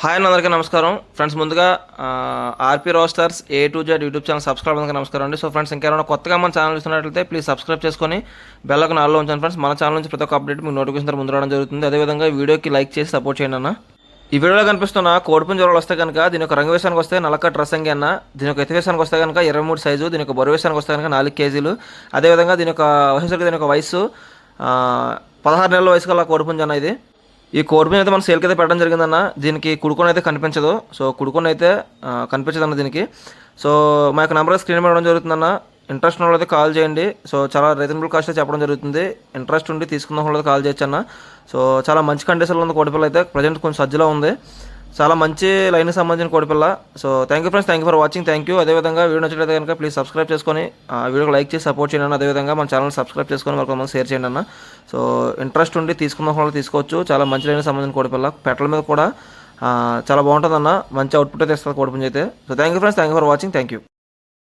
Hi అండి అందరికీ నమస్కారం. ఫ్రెండ్స్ ముందుగా R P roosters A to Z YouTube channel subscribe అందరికీ నమస్కారం అండి. సో ఫ్రెండ్స్ ఇంకేమైనా కొత్తగా మన ఛానల్ చూస్తున్నట్లయితే ప్లీజ్ సబ్స్క్రైబ్ చేసుకొని బెల్లకు నాలుగు ఉంచండి. ఫ్రెండ్స్ మన ఛానల్ నుంచి ప్రతి ఒక్క అప్డేట్ మీకు నోటిఫికేషన్ ముందు రావడం జరుగుతుంది. అదేవిధంగా వీడియోకి లైక్ చేసి సపోర్ట్ చేయండి అన్న. ఈ వీడియోలో కనిపిస్తున్న కోడిపుంజ జ్వరాలు వస్తే కనుక దీని యొక్క రంగు వేసానికి వస్తే నలక డ్రెస్సింగ్ అన్న. దీని యొక్క ఎత్తివేషానికి వస్తే కనుక ఇరవై మూడు సైజు దీని యొక్క బరువు వేసానికి వస్తే కనుక నాలుగు కేజీలు. అదేవిధంగా దీని యొక్క వయసు దీని యొక్క వయసు పదహారు నెలల వయసు గల కోడిపుంజ అన్న ఇది. ఈ కోర్బిన్ అయితే మన సేల్కి అయితే పెట్టడం జరిగిందన్న. దీనికి కుడుకొని అయితే కనిపించదు. సో కుడుకొని అయితే కనిపించదు కనిపించదన్న దీనికి. సో మా యొక్క నెంబర్ స్క్రీన్ మీద జరుగుతుందన్న. ఇంట్రెస్ట్ ఉన్న అయితే కాల్ చేయండి. సో చాలా రీజనబుల్ కాస్ట్ చెప్పడం జరుగుతుంది. ఇంట్రెస్ట్ ఉండి తీసుకున్న వాళ్ళకి కాల్ చేయొచ్చు అన్న సో చాలా మంచి కండిషన్లో ఉంది కోడిపిల్ల అయితే ప్రజెంట్ కొంచెం సజ్జలో ఉంది. చాలా మంచి లైన్కి సంబంధించిన కోడిపిల్ల so thank you friends thank you for watching thank you అదేవిధంగా వీడియో నచ్చినట్లయితే కనుక ప్లీజ్ సబ్స్క్రైబ్ చేసుకొని ఆ వీడియోకి లైక్ చేసి సపోర్ట్ చేయండి అన్న. అదేవిధంగా మన ఛానల్ సబ్స్క్రైబ్ చేసుకొని వాళ్ళకి కొంతమంది షేర్ చేయండి అన్న. సో ఇంట్రెస్ట్ ఉండి తీసుకున్న వాళ్ళు తీసుకోవచ్చు. చాలా మంచి లైన్కి సంబంధించిన కోడిపిల్ల పెట్టల మీద కూడా చాలా బాగుంటుందన్న. మంచి అవుట్పుట్ అయితే ఇస్తుంది కోడిపుంజి అయితే. So thank you friends thank you for watching thank you